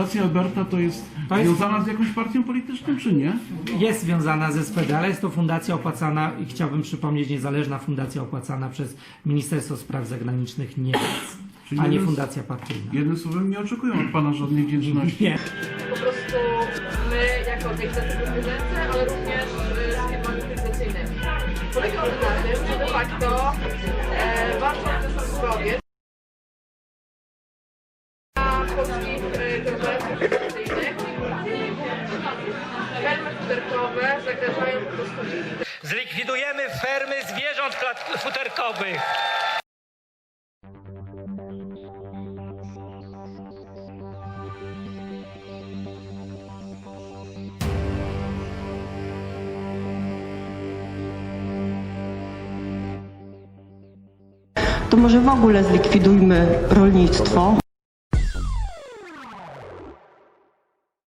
Fundacja Alberta to jest To jest- związana z jakąś partią polityczną, czy nie? Jest związana ze SPD, ale jest to fundacja opłacana i chciałbym przypomnieć, niezależna fundacja opłacana przez Ministerstwo Spraw Zagranicznych Niemiec, Czyli a nie jest- fundacja partyjna. Jednym słowem nie oczekują od Pana żadnej wdzięczności. Nie. po prostu my jako organizacje producencje, ale również y, z firmami organizacyjnymi. Polega on na tym, polskich y, produkcyjnych fermy futerkowe zagrażają po prostu Zlikwidujemy fermy zwierząt futerkowych. To może w ogóle zlikwidujmy rolnictwo.